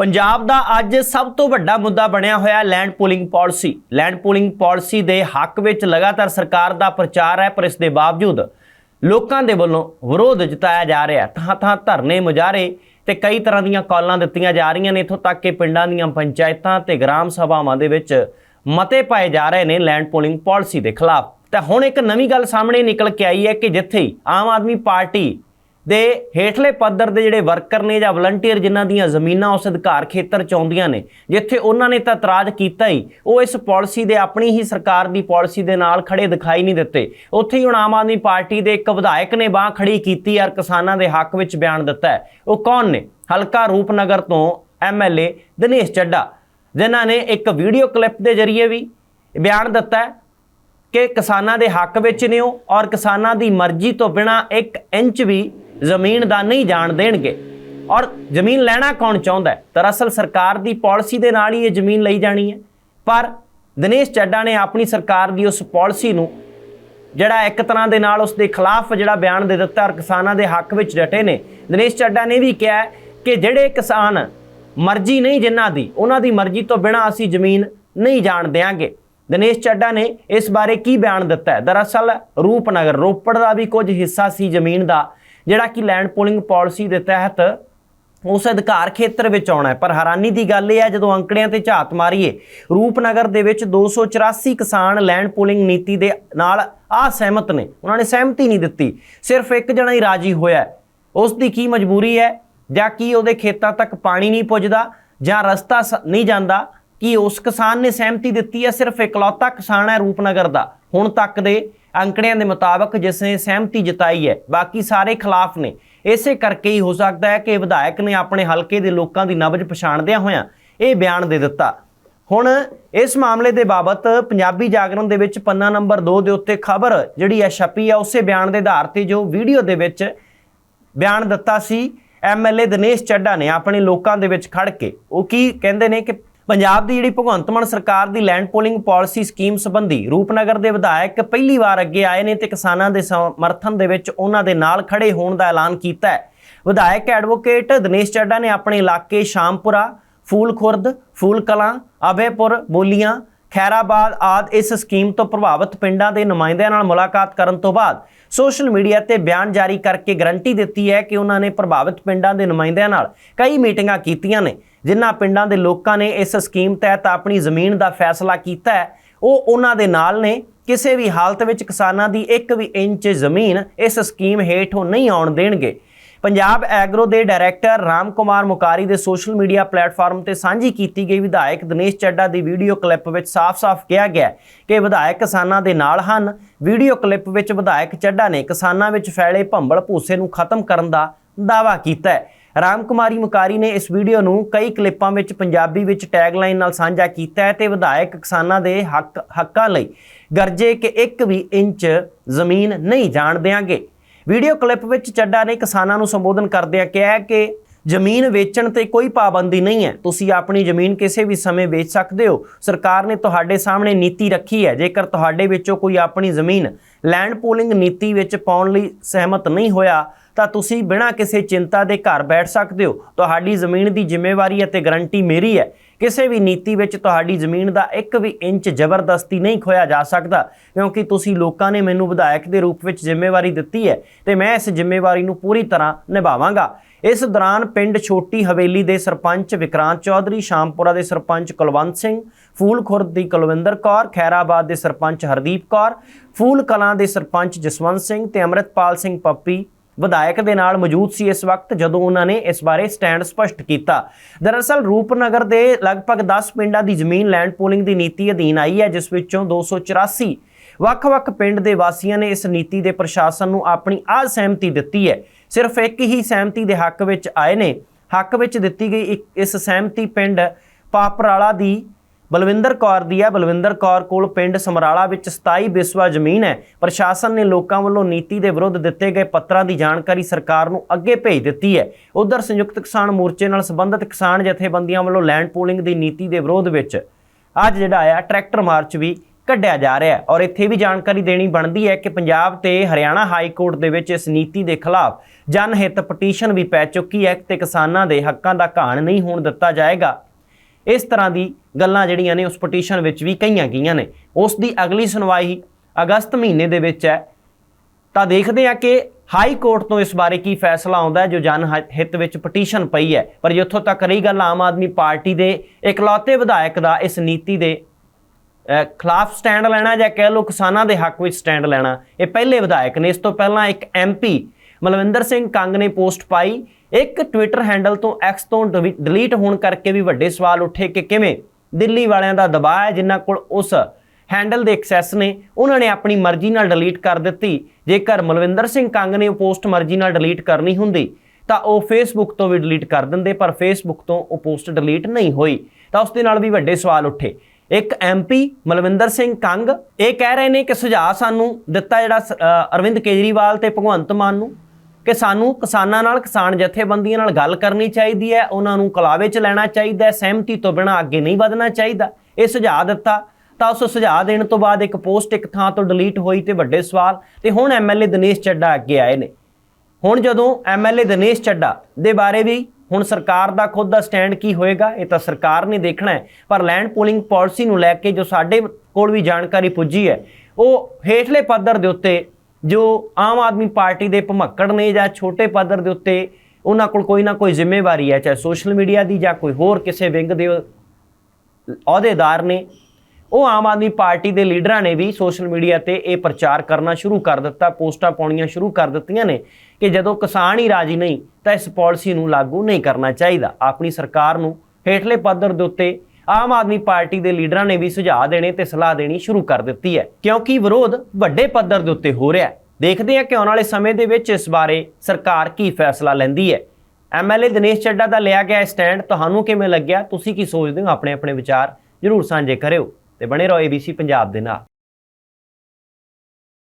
ਪੰਜਾਬ ਦਾ ਅੱਜ ਸਭ ਤੋਂ ਵੱਡਾ ਮੁੱਦਾ ਬਣਿਆ ਹੋਇਆ land pooling policy. Land pooling policy ਦੇ ਹੱਕ ਵਿੱਚ ਲਗਾਤਾਰ ਸਰਕਾਰ ਦਾ ਪ੍ਰਚਾਰ ਹੈ, ਪਰ ਇਸ ਦੇ ਬਾਵਜੂਦ ਲੋਕਾਂ ਦੇ ਵੱਲੋਂ ਵਿਰੋਧ ਜਤਾਇਆ ਜਾ ਰਿਹਾ ਥਾਂ ਥਾਂ ਧਰਨੇ ਮੁਜ਼ਾਹਰੇ ਤੇ ਕਈ ਤਰ੍ਹਾਂ ਦੀਆਂ ਕਾਲਾਂ ਦਿੱਤੀਆਂ ਜਾ ਰਹੀਆਂ ਨੇ। ਇੱਥੋਂ ਤੱਕ ਕਿ ਪਿੰਡਾਂ ਦੀਆਂ ਪੰਚਾਇਤਾਂ ਤੇ ਗ੍ਰਾਮ ਸਭਾਵਾਂ ਦੇ ਵਿੱਚ ਮਤੇ ਪਾਏ ਜਾ ਰਹੇ ਨੇ ਲੈਂਡ ਪੂਲਿੰਗ ਪਾਲਿਸੀ ਦੇ ਖਿਲਾਫ। ਤਾਂ ਹੁਣ ਇੱਕ ਨਵੀਂ ਗੱਲ ਸਾਹਮਣੇ ਨਿਕਲ ਕੇ ਆਈ ਹੈ ਕਿ ਜਿੱਥੇ ਆਮ ਆਦਮੀ ਪਾਰਟੀ ਦੇ ਹੇਠਲੇ ਪੱਧਰ ਦੇ ਜਿਹੜੇ ਵਰਕਰ ਨੇ ਜਾਂ ਵਲੰਟੀਅਰ ਜਿਨ੍ਹਾਂ ਦੀਆਂ ਜ਼ਮੀਨਾਂ ਉਸ ਅਧਿਕਾਰ ਖੇਤਰ ਚ ਆਉਂਦੀਆਂ ਨੇ, ਜਿੱਥੇ ਉਹਨਾਂ ਨੇ ਤਾਂ ਇਤਰਾਜ਼ ਕੀਤਾ ਹੀ, ਉਹ ਇਸ ਪਾਲਿਸੀ ਦੇ ਆਪਣੀ ਹੀ ਸਰਕਾਰ ਦੀ ਪਾਲਿਸੀ ਦੇ ਨਾਲ ਖੜੇ ਦਿਖਾਈ ਨਹੀਂ ਦਿੱਤੇ। ਉੱਥੇ ਹੀ ਹੁਣ ਆਮ ਆਦਮੀ ਪਾਰਟੀ ਦੇ ਇੱਕ ਵਿਧਾਇਕ ਨੇ ਬਾਹ ਖੜੀ ਕੀਤੀ ਯਾਰ ਕਿਸਾਨਾਂ ਦੇ ਹੱਕ ਵਿੱਚ ਬਿਆਨ ਦਿੱਤਾ ਉਹ ਕੌਣ ਨੇ? ਹਲਕਾ ਰੂਪਨਗਰ ਤੋਂ ਐਮਐਲਏ ਦਿਨੇਸ਼ ਚੱਡਾ ਜਿਨ੍ਹਾਂ ਨੇ ਇੱਕ ਵੀਡੀਓ ਕਲਿੱਪ ਦੇ ਜ਼ਰੀਏ ਵੀ ਬਿਆਨ ਦਿੱਤਾ ਕਿ ਕਿਸਾਨਾਂ ਦੇ ਹੱਕ ਵਿੱਚ ਨੇ ਉਹ ਔਰ ਕਿਸਾਨਾਂ ਦੀ ਮਰਜ਼ੀ ਤੋਂ ਬਿਨਾ 1 ਇੰਚ ਵੀ ਜ਼ਮੀਨ ਦਾ ਨਹੀਂ ਜਾਣ ਦੇਣਗੇ। ਔਰ ਜ਼ਮੀਨ ਲੈਣਾ ਕੌਣ ਚਾਹੁੰਦਾ ਹੈ? ਦਰਅਸਲ ਸਰਕਾਰ ਦੀ ਪਾਲਿਸੀ ਦੇ ਨਾਲ ਹੀ ਇਹ ਜ਼ਮੀਨ ਲਈ ਜਾਣੀ ਹੈ। ਪਰ ਦਿਨੇਸ਼ ਚੱਡਾ ਨੇ ਆਪਣੀ ਸਰਕਾਰ ਦੀ ਉਸ ਪਾਲਿਸੀ ਨੂੰ ਜਿਹੜਾ ਇੱਕ ਤਰ੍ਹਾਂ ਦੇ ਨਾਲ ਉਸ ਦੇ ਖਿਲਾਫ ਜਿਹੜਾ ਬਿਆਨ ਦੇ ਦਿੱਤਾ ਔਰ ਕਿਸਾਨਾਂ ਦੇ ਹੱਕ ਵਿੱਚ ਡਟੇ ਨੇ, ਦਿਨੇਸ਼ ਚੱਡਾ ਨੇ ਵੀ ਕਿਹਾ ਕਿ ਜਿਹੜੇ ਕਿਸਾਨ ਮਰਜ਼ੀ ਨਹੀਂ ਜਿਨ੍ਹਾਂ ਦੀ, ਉਹਨਾਂ ਦੀ ਮਰਜ਼ੀ ਤੋਂ ਬਿਨਾਂ ਅਸੀਂ ਜ਼ਮੀਨ ਨਹੀਂ ਜਾਣ ਦੇਾਂਗੇ ਦਿਨੇਸ਼ ਚੱਡਾ ਨੇ ਇਸ ਬਾਰੇ ਕੀ ਬਿਆਨ ਦਿੱਤਾ ਹੈ? ਦਰਅਸਲ ਰੂਪਨਗਰ, ਰੋਪੜ ਦਾ ਵੀ ਕੁਝ ਹਿੱਸਾ ਸੀ ਜ਼ਮੀਨ ਦਾ। ਜਿਹੜਾ ਕਿ ਲੈਂਡ ਪੂਲਿੰਗ ਪਾਲਿਸੀ ਦੇ ਤਹਿਤ ਉਸ ਅਧਿਕਾਰ ਖੇਤਰ ਵਿੱਚ ਆਉਣਾ ਹੈ। ਪਰ ਹੈਰਾਨੀ ਦੀ ਗੱਲ ਇਹ ਹੈ, ਜਦੋਂ ਅੰਕੜਿਆਂ ਤੇ ਝਾਤ ਮਾਰੀਏ, ਰੂਪਨਗਰ ਦੇ ਵਿੱਚ 284 ਕਿਸਾਨ ਲੈਂਡ ਪੂਲਿੰਗ ਨੀਤੀ ਦੇ ਨਾਲ ਅਸਹਿਮਤ ਨੇ। ਉਹਨਾਂ ਨੇ ਸਹਿਮਤੀ ਨਹੀਂ ਦਿੱਤੀ। ਸਿਰਫ ਇੱਕ ਜਣਾ ਹੀ ਰਾਜੀ ਹੋਇਆ ਉਸ ਦੀ ਕੀ ਮਜਬੂਰੀ ਹੈ? ਜਾਂ ਕੀ ਉਹਦੇ ਖੇਤਾਂ ਤੱਕ ਪਾਣੀ ਨਹੀਂ ਪੁੱਜਦਾ? ਜਾਂ ਰਸਤਾ ਸ- ਨਹੀਂ ਜਾਂਦਾ? ਕਿ ਉਸ ਕਿਸਾਨ ਨੇ ਸਹਿਮਤੀ ਦਿੱਤੀ ਹੈ? ਸਿਰਫ ਇਕਲੌਤਾ ਕਿਸਾਨ ਹੈ ਰੂਪਨਗਰ ਦਾ। ਹੁਣ ਤੱਕ ਦੇ ਅੰਕੜਿਆਂ ਦੇ ਮੁਤਾਬਕ ਜਿਸ ਨੇ ਸਹਿਮਤੀ ਜਤਾਈ ਹੈ, ਬਾਕੀ ਸਾਰੇ ਖਿਲਾਫ ਨੇ। ਇਸੇ ਕਰਕੇ ਹੀ ਹੋ ਸਕਦਾ ਹੈ ਕਿ ਵਿਧਾਇਕ ਨੇ ਆਪਣੇ ਹਲਕੇ ਦੇ ਲੋਕਾਂ ਦੀ ਨਬਜ ਪਛਾਣਦਿਆਂ ਹੋਇਆਂ ਇਹ ਬਿਆਨ ਦੇ ਦਿੱਤਾ। ਹੁਣ ਇਸ ਮਾਮਲੇ ਦੇ ਬਾਬਤ ਪੰਜਾਬੀ ਜਾਗਰਣ ਦੇ ਵਿੱਚ ਪੰਨਾ ਨੰਬਰ 2 ਦੇ ਉੱਤੇ ਖਬਰ ਜਿਹੜੀ ਹੈ ਛਪੀ ਹੈ ਉਸੇ ਬਿਆਨ ਦੇ ਆਧਾਰ ਤੇ ਜੋ ਵੀਡੀਓ ਦੇ ਵਿੱਚ ਬਿਆਨ ਦਿੱਤਾ ਸੀ ਐਮਐਲਏ ਦਿਨੇਸ਼ ਚੱਡਾ ਨੇ ਆਪਣੇ ਲੋਕਾਂ ਦੇ ਵਿੱਚ ਖੜ ਕੇ। ਉਹ ਕੀ ਕਹਿੰਦੇ ਨੇ ਕਿ ਪੰਜਾਬ ਦੀ ਜਿਹੜੀ ਭਗਵੰਤ ਮਾਨ ਸਰਕਾਰ ਦੀ ਲੈਂਡ ਪੋਲਿੰਗ ਪਾਲਿਸੀ ਸਕੀਮ ਸੰਬੰਧੀ ਰੂਪਨਗਰ ਦੇ ਵਿਧਾਇਕ ਪਹਿਲੀ ਵਾਰ ਅੱਗੇ ਆਏ ਨੇ ਤੇ ਕਿਸਾਨਾਂ ਦੇ ਸਮਰਥਨ ਦੇ ਵਿੱਚ ਉਹਨਾਂ ਦੇ ਨਾਲ ਖੜੇ ਹੋਣ ਦਾ ਐਲਾਨ ਕੀਤਾ ਹੈ। ਵਿਧਾਇਕ ਐਡਵੋਕੇਟ ਦਿਨੇਸ਼ ਚੱਡਾ ਨੇ ਆਪਣੇ ਇਲਾਕੇ ਸ਼ਾਮਪੁਰਾ ਫੂਲ ਖੁਰਦ ਫੂਲ ਕਲਾਂ ਅਭੈਪੁਰ ਬੋਲੀਆਂ ਖੈਰਾਬਾਦ ਆਦ ਇਸ ਸਕੀਮ ਤੋਂ ਪ੍ਰਭਾਵਿਤ ਪਿੰਡਾਂ ਦੇ ਨੁਮਾਇੰਦਿਆਂ ਨਾਲ ਮੁਲਾਕਾਤ ਕਰਨ ਤੋਂ ਬਾਅਦ ਸੋਸ਼ਲ ਮੀਡੀਆ ਤੇ ਬਿਆਨ ਜਾਰੀ ਕਰਕੇ ਗਰੰਟੀ ਦਿੱਤੀ ਹੈ ਕਿ ਉਹਨਾਂ ਨੇ ਪ੍ਰਭਾਵਿਤ ਪਿੰਡਾਂ ਦੇ ਨੁਮਾਇੰਦਿਆਂ ਨਾਲ ਕਈ ਮੀਟਿੰਗਾਂ ਕੀਤੀਆਂ ਨੇ, ਜਿਨ੍ਹਾਂ ਪਿੰਡਾਂ ਦੇ ਲੋਕਾਂ ਨੇ ਇਸ ਸਕੀਮ ਤਹਿਤ ਆਪਣੀ ਜ਼ਮੀਨ ਦਾ ਫੈਸਲਾ ਕੀਤਾ ਹੈ। ਉਹ ਉਹਨਾਂ ਦੇ ਨਾਲ ਨੇ। ਕਿਸੇ ਵੀ ਹਾਲਤ ਵਿੱਚ ਕਿਸਾਨਾਂ ਦੀ ਇੱਕ ਵੀ ਇੰਚ ਜ਼ਮੀਨ ਇਸ ਸਕੀਮ ਹੇਠੋਂ ਨਹੀਂ ਆਉਣ ਦੇਣਗੇ। ਪੰਜਾਬ ਐਗਰੋ ਦੇ ਡਾਇਰੈਕਟਰ ਰਾਮ ਕੁਮਾਰ ਮੁਕਾਰੀ ਦੇ ਸੋਸ਼ਲ ਮੀਡੀਆ ਪਲੇਟਫਾਰਮ ਤੇ ਸਾਂਝੀ ਕੀਤੀ ਗਈ ਵਿਧਾਇਕ ਦਿਨੇਸ਼ ਚੱਡਾ ਦੀ ਵੀਡੀਓ ਕਲਿੱਪ ਵਿੱਚ ਸਾਫ਼-ਸਾਫ਼ ਕਿਹਾ ਗਿਆ ਕਿ ਵਿਧਾਇਕ ਕਿਸਾਨਾਂ ਦੇ ਨਾਲ ਹਨ। ਵੀਡੀਓ ਕਲਿੱਪ ਵਿੱਚ ਵਿਧਾਇਕ ਚੱਡਾ ਨੇ ਕਿਸਾਨਾਂ ਵਿੱਚ ਫੈਲੇ ਭੰਬਲ ਭੂਸੇ ਨੂੰ ਖਤਮ ਕਰਨ ਦਾ ਦਾਅਵਾ ਕੀਤਾ ਹੈ। ਰਾਮ ਕੁਮਾਰੀ ਮੁਕਾਰੀ ਨੇ ਇਸ ਵੀਡੀਓ ਨੂੰ ਕਈ ਕਲਿੱਪਾਂ ਵਿੱਚ ਪੰਜਾਬੀ ਵਿੱਚ ਟੈਗਲਾਈਨ ਨਾਲ ਸਾਂਝਾ ਕੀਤਾ ਹੈ ਤੇ ਵਿਧਾਇਕ ਕਿਸਾਨਾਂ ਦੇ ਹੱਕ ਹੱਕਾਂ ਲਈ ਗਰਜੇ ਕਿ ਇੱਕ ਵੀ ਇੰਚ ਜ਼ਮੀਨ ਨਹੀਂ ਜਾਣ ਦੇਾਂਗੇ ਵੀਡੀਓ ਕਲਿੱਪ ਵਿੱਚ ਚੱਡਾ ਨੇ ਕਿਸਾਨਾਂ ਨੂੰ ਸੰਬੋਧਨ ਕਰਦਿਆਂ ਕਿਹਾ ਕਿ ਜ਼ਮੀਨ ਵੇਚਣ ਤੇ ਕੋਈ ਪਾਬੰਦੀ ਨਹੀਂ ਹੈ। ਤੁਸੀਂ ਆਪਣੀ ਜ਼ਮੀਨ ਕਿਸੇ ਵੀ ਸਮੇਂ ਵੇਚ ਸਕਦੇ ਹੋ। ਸਰਕਾਰ ਨੇ ਤੁਹਾਡੇ ਸਾਹਮਣੇ ਨੀਤੀ ਰੱਖੀ ਹੈ। ਜੇਕਰ ਤੁਹਾਡੇ ਵਿੱਚੋਂ ਕੋਈ ਆਪਣੀ ਜ਼ਮੀਨ ਲੈਂਡ ਪੂਲਿੰਗ ਨੀਤੀ ਵਿੱਚ ਪਾਉਣ ਲਈ ਸਹਿਮਤ ਨਹੀਂ ਹੋਇਆ ਤਾਂ ਤੁਸੀਂ ਬਿਨਾਂ ਕਿਸੇ ਚਿੰਤਾ ਦੇ ਘਰ ਬੈਠ ਸਕਦੇ ਹੋ। ਤੁਹਾਡੀ ਜ਼ਮੀਨ ਦੀ ਜ਼ਿੰਮੇਵਾਰੀ ਅਤੇ ਗਰੰਟੀ ਮੇਰੀ ਹੈ। ਕਿਸੇ ਵੀ ਨੀਤੀ ਵਿੱਚ ਤੁਹਾਡੀ ਜ਼ਮੀਨ ਦਾ ਇੱਕ ਵੀ ਇੰਚ ਜ਼ਬਰਦਸਤੀ ਨਹੀਂ ਖੋਇਆ ਜਾ ਸਕਦਾ, ਕਿਉਂਕਿ ਤੁਸੀਂ ਲੋਕਾਂ ਨੇ ਮੈਨੂੰ ਵਿਧਾਇਕ ਦੇ ਰੂਪ ਵਿੱਚ ਜ਼ਿੰਮੇਵਾਰੀ ਦਿੱਤੀ ਹੈ ਤੇ ਮੈਂ ਇਸ ਜ਼ਿੰਮੇਵਾਰੀ ਨੂੰ ਪੂਰੀ ਤਰ੍ਹਾਂ ਨਿਭਾਵਾਂਗਾ। ਇਸ ਦੌਰਾਨ ਪਿੰਡ ਛੋਟੀ ਹਵੇਲੀ ਦੇ ਸਰਪੰਚ ਵਿਕਰਾਂਤ ਚੌਧਰੀ, ਸ਼ਾਮਪੁਰਾ ਦੇ ਸਰਪੰਚ ਕੁਲਵੰਤ ਸਿੰਘ, ਫੂਲ ਖੁਰਦ ਦੀ ਕੁਲਵਿੰਦਰ ਕੌਰ, ਖੈਰਾਬਾਦ ਦੇ ਸਰਪੰਚ ਹਰਦੀਪ ਕੌਰ, ਫੂਲ ਕਲਾਂ ਦੇ ਸਰਪੰਚ ਜਸਵੰਤ ਸਿੰਘ ਤੇ ਅਮਰਿਤਪਾਲ ਸਿੰਘ ਪੱਪੀ ਵਿਧਾਇਕ ਦੇ ਨਾਲ ਮੌਜੂਦ ਸੀ ਇਸ ਵਕਤ, ਜਦੋਂ ਉਹਨਾਂ ਨੇ ਇਸ ਬਾਰੇ ਸਟੈਂਡ ਸਪਸ਼ਟ ਕੀਤਾ। ਦਰਅਸਲ, ਰੂਪਨਗਰ ਦੇ ਲਗਭਗ 10 ਪਿੰਡਾਂ ਦੀ ਜ਼ਮੀਨ ਲੈਂਡ ਪੂਲਿੰਗ ਦੀ ਨੀਤੀ ਅਧੀਨ ਆਈ ਹੈ, ਜਿਸ ਵਿੱਚੋਂ 284 ਵੱਖ-ਵੱਖ ਪਿੰਡ ਦੇ ਵਾਸੀਆਂ ਨੇ ਇਸ ਨੀਤੀ ਦੇ ਪ੍ਰਸ਼ਾਸਨ ਨੂੰ ਆਪਣੀ ਅਸਹਿਮਤੀ ਦਿੱਤੀ ਹੈ। ਸਿਰਫ ਇੱਕ ਹੀ ਸਹਿਮਤੀ ਦੇ ਹੱਕ ਵਿੱਚ ਆਏ ਨੇ। ਹੱਕ ਵਿੱਚ ਦਿੱਤੀ ਗਈ ਇੱਕ ਇਸ ਸਹਿਮਤੀ ਪਿੰਡ ਪਾਪਰਾਲਾ ਦੀ ਬਲਵਿੰਦਰ ਕੌਰ ਦੀ ਹੈ। ਬਲਵਿੰਦਰ ਕੌਰ ਕੋਲ ਪਿੰਡ ਸਮਰਾਲਾ ਵਿੱਚ 27 ਬਿਸਵਾ ਜ਼ਮੀਨ ਹੈ। ਪ੍ਰਸ਼ਾਸਨ ਨੇ ਲੋਕਾਂ ਵੱਲੋਂ ਨੀਤੀ ਦੇ ਵਿਰੁੱਧ ਦਿੱਤੇ ਗਏ ਪੱਤਰਾਂ ਦੀ ਜਾਣਕਾਰੀ ਸਰਕਾਰ ਨੂੰ ਅੱਗੇ ਭੇਜ ਦਿੱਤੀ ਹੈ। ਉਧਰ ਸੰਯੁਕਤ ਕਿਸਾਨ ਮੋਰਚੇ ਨਾਲ ਸੰਬੰਧਿਤ ਕਿਸਾਨ ਜਥੇਬੰਦੀਆਂ ਵੱਲੋਂ ਲੈਂਡ ਪੂਲਿੰਗ ਦੀ ਨੀਤੀ ਦੇ ਵਿਰੋਧ ਵਿੱਚ ਅੱਜ ਜਿਹੜਾ ਆ ਟਰੈਕਟਰ ਮਾਰਚ ਵੀ ਕੱਢਿਆ ਜਾ ਰਿਹਾ ਹੈ। ਔਰ ਇੱਥੇ ਵੀ ਜਾਣਕਾਰੀ ਦੇਣੀ ਬਣਦੀ ਹੈ ਕਿ ਪੰਜਾਬ ਤੇ ਹਰਿਆਣਾ ਹਾਈ ਕੋਰਟ ਦੇ ਵਿੱਚ ਇਸ ਨੀਤੀ ਦੇ ਖਿਲਾਫ ਜਨਹਿਤ ਪਟੀਸ਼ਨ ਵੀ ਪੈ ਚੁੱਕੀ ਹੈ ਤੇ ਕਿਸਾਨਾਂ ਦੇ ਹੱਕਾਂ ਦਾ ਘਾਣ ਨਹੀਂ ਹੋਣ ਦਿੱਤਾ ਜਾਏਗਾ। ਇਸ ਤਰ੍ਹਾਂ ਦੀ ਗੱਲਾਂ ਜਿਹੜੀਆਂ ਨੇ ਉਸ ਪਟੀਸ਼ਨ ਵਿੱਚ ਵੀ ਕਹੀਆਂ ਗਈਆਂ ਨੇ। ਉਸ ਦੀ ਅਗਲੀ ਸੁਣਵਾਈ ਅਗਸਤ ਮਹੀਨੇ ਦੇ ਵਿੱਚ ਹੈ। ਤਾਂ ਦੇਖਦੇ ਹਾਂ ਕਿ ਹਾਈ ਕੋਰਟ ਤੋਂ ਇਸ ਬਾਰੇ ਕੀ ਫੈਸਲਾ ਆਉਂਦਾ ਜੋ ਜਨ ਹਿੱਤ ਵਿੱਚ ਪਟੀਸ਼ਨ ਪਈ ਹੈ। ਪਰ ਜਿੱਥੋਂ ਤੱਕ ਰਹੀ ਗੱਲ ਆਮ ਆਦਮੀ ਪਾਰਟੀ ਦੇ ਇਕਲੌਤੇ ਵਿਧਾਇਕ ਦਾ, ਇਸ ਨੀਤੀ ਦੇ ਖਿਲਾਫ ਸਟੈਂਡ ਲੈਣਾ ਜਾਂ ਕਹਿ ਲਓ ਕਿਸਾਨਾਂ ਦੇ ਹੱਕ ਵਿੱਚ ਸਟੈਂਡ ਲੈਣਾ, ਇਹ ਪਹਿਲੇ ਵਿਧਾਇਕ ਨੇ। ਇਸ ਤੋਂ ਪਹਿਲਾਂ ਇੱਕ ਐਮਪੀ ਮਲਵਿੰਦਰ ਸਿੰਘ ਕੰਗ ਨੇ ਪੋਸਟ ਪਾਈ। ਇੱਕ ਟਵਿੱਟਰ ਹੈਂਡਲ ਤੋਂ ਐਕਸ ਤੋਂ ਡਿਲੀਟ ਹੋਣ ਕਰਕੇ ਵੀ ਵੱਡੇ ਸਵਾਲ ਉੱਠੇ ਕਿ ਕਿਵੇਂ ਦਿੱਲੀ ਵਾਲਿਆਂ ਦਾ ਦਬਾਅ ਹੈ, ਜਿਨ੍ਹਾਂ ਕੋਲ ਉਸ ਹੈਂਡਲ ਦੇ ਐਕਸੈਸ ਨੇ, ਉਹਨਾਂ ਨੇ ਆਪਣੀ ਮਰਜ਼ੀ ਨਾਲ ਡਿਲੀਟ ਕਰ ਦਿੱਤੀ। ਜੇਕਰ ਮਲਵਿੰਦਰ ਸਿੰਘ ਕੰਗ ਨੇ ਉਹ ਪੋਸਟ ਮਰਜ਼ੀ ਨਾਲ ਡਿਲੀਟ ਕਰਨੀ ਹੁੰਦੀ, ਤਾਂ ਉਹ ਫੇਸਬੁੱਕ ਤੋਂ ਵੀ ਡਿਲੀਟ ਕਰ ਦਿੰਦੇ, ਪਰ ਫੇਸਬੁੱਕ ਤੋਂ ਉਹ ਪੋਸਟ ਡਿਲੀਟ ਨਹੀਂ ਹੋਈ, ਤਾਂ ਉਸ ਦੇ ਨਾਲ ਵੀ ਵੱਡੇ ਸਵਾਲ ਉੱਠੇ। ਇੱਕ ਐਮਪੀ ਮਲਵਿੰਦਰ ਸਿੰਘ ਕੰਗ, ਇਹ ਕਹਿ ਰਹੇ ਨੇ ਕਿ ਸੁਝਾਅ ਸਾਨੂੰ ਦਿੱਤਾ ਜਿਹੜਾ ਸ- ਅਰਵਿੰਦ ਕੇਜਰੀਵਾਲ ਤੇ ਭਗਵੰਤ ਮਾਨ ਨੂੰ। ਕਿ ਸਾਨੂੰ ਕਿਸਾਨਾਂ ਨਾਲ, ਕਿਸਾਨ ਜਥੇਬੰਦੀਆਂ ਨਾਲ ਗੱਲ ਕਰਨੀ ਚਾਹੀਦੀ ਹੈ, ਉਹਨਾਂ ਨੂੰ ਕਲਾਵੇ 'ਚ ਲੈਣਾ ਚਾਹੀਦਾ ਹੈ, ਸਹਿਮਤੀ ਤੋਂ ਬਿਨਾਂ ਅੱਗੇ ਨਹੀਂ ਵਧਣਾ ਚਾਹੀਦਾ। ਇਹ ਸੁਝਾਅ ਦਿੱਤਾ। ਤਾਂ ਉਸ ਸੁਝਾਅ ਦੇਣ ਤੋਂ ਬਾਅਦ ਇੱਕ ਪੋਸਟ ਇੱਕ ਥਾਂ ਤੋਂ ਡਿਲੀਟ ਹੋਈ ਤੇ ਵੱਡੇ ਸਵਾਲ। ਤੇ ਹੁਣ ਐਮਐਲਏ ਦਿਨੇਸ਼ ਚੱਡਾ ਅੱਗੇ ਆਏ ਨੇ। ਹੁਣ ਜਦੋਂ ਐਮਐਲਏ ਦਿਨੇਸ਼ ਚੱਡਾ ਦੇ ਬਾਰੇ ਵੀ ਹੁਣ ਸਰਕਾਰ ਦਾ ਖੁਦ ਦਾ ਸਟੈਂਡ ਕੀ ਹੋਏਗਾ, ਇਹ ਤਾਂ ਸਰਕਾਰ ਨੇ ਦੇਖਣਾ ਹੈ। ਪਰ ਲੈਂਡ ਪੂਲਿੰਗ ਪਾਲਿਸੀ ਨੂੰ ਲੈ ਕੇ ਜੋ ਸਾਡੇ ਕੋਲ ਵੀ ਜਾਣਕਾਰੀ ਪੁੱਜੀ ਹੈ, ਉਹ ਹੇਠਲੇ ਪੱਧਰ ਦੇ ਉੱਤੇ ਜੋ ਆਮ ਆਦਮੀ ਪਾਰਟੀ ਦੇ ਭਮੱਕੜ ਨੇ ਜਾਂ ਛੋਟੇ ਪੱਧਰ ਦੇ ਉੱਤੇ ਉਹਨਾਂ ਕੋਲ ਕੋਈ ਨਾ ਕੋਈ ਜ਼ਿੰਮੇਵਾਰੀ ਹੈ, ਚਾਹੇ ਸੋਸ਼ਲ ਮੀਡੀਆ ਦੀ ਜਾਂ ਕੋਈ ਹੋਰ ਕਿਸੇ ਵਿੰਗ ਦੇ ਅਹੁਦੇਦਾਰ ਨੇ, ਉਹ ਆਮ ਆਦਮੀ ਪਾਰਟੀ ਦੇ ਲੀਡਰਾਂ ਨੇ ਵੀ ਸੋਸ਼ਲ ਮੀਡੀਆ ਤੇ ਇਹ ਪ੍ਰਚਾਰ ਕਰਨਾ ਸ਼ੁਰੂ ਕਰ ਦਿੱਤਾ, ਪੋਸਟਾਂ ਪਾਉਣੀਆਂ ਸ਼ੁਰੂ ਕਰ ਦਿੱਤੀਆਂ ਨੇ ਕਿ ਜਦੋਂ ਕਿਸਾਨ ਹੀ ਰਾਜੀ ਨਹੀਂ ਤਾਂ ਇਸ ਪਾਲਿਸੀ ਨੂੰ ਲਾਗੂ ਨਹੀਂ ਕਰਨਾ ਚਾਹੀਦਾ। ਆਪਣੀ ਸਰਕਾਰ ਨੂੰ ਹੇਠਲੇ ਪੱਧਰ ਦੇ ਉੱਤੇ ਆਮ ਆਦਮੀ ਪਾਰਟੀ ਦੇ ਲੀਡਰਾਂ ਨੇ ਵੀ ਸੁਝਾਅ ਦੇਣੇ ਤੇ ਸਲਾਹ ਦੇਣੀ ਸ਼ੁਰੂ ਕਰ ਦਿੱਤੀ ਹੈ। ਕਿਉਂਕਿ ਵਿਰੋਧ ਵੱਡੇ ਪੱਧਰ ਦੇ ਉੱਤੇ ਹੋ ਰਿਹਾ ਹੈ। ਦੇਖਦੇ ਹਾਂ ਕਿ ਆਉਣ ਵਾਲੇ ਸਮੇਂ ਦੇ ਵਿੱਚ ਇਸ ਬਾਰੇ ਸਰਕਾਰ ਕੀ ਫੈਸਲਾ ਲੈਂਦੀ ਹੈ। ਐਮਐਲਏ ਦਿਨੇਸ਼ ਚੱਡਾ ਦਾ ਲਿਆ ਗਿਆ ਸਟੈਂਡ ਤੁਹਾਨੂੰ ਕਿਵੇਂ ਲੱਗਿਆ? ਤੁਸੀਂ ਕੀ ਸੋਚਦੇ ਹੋ? ਆਪਣੇ ਆਪਣੇ ਵਿਚਾਰ ਜਰੂਰ ਸਾਂਝੇ ਕਰਿਓ ਤੇ ਬਣੇ ਰਹੋ ABC ਪੰਜਾਬ ਦੇ ਨਾਲ।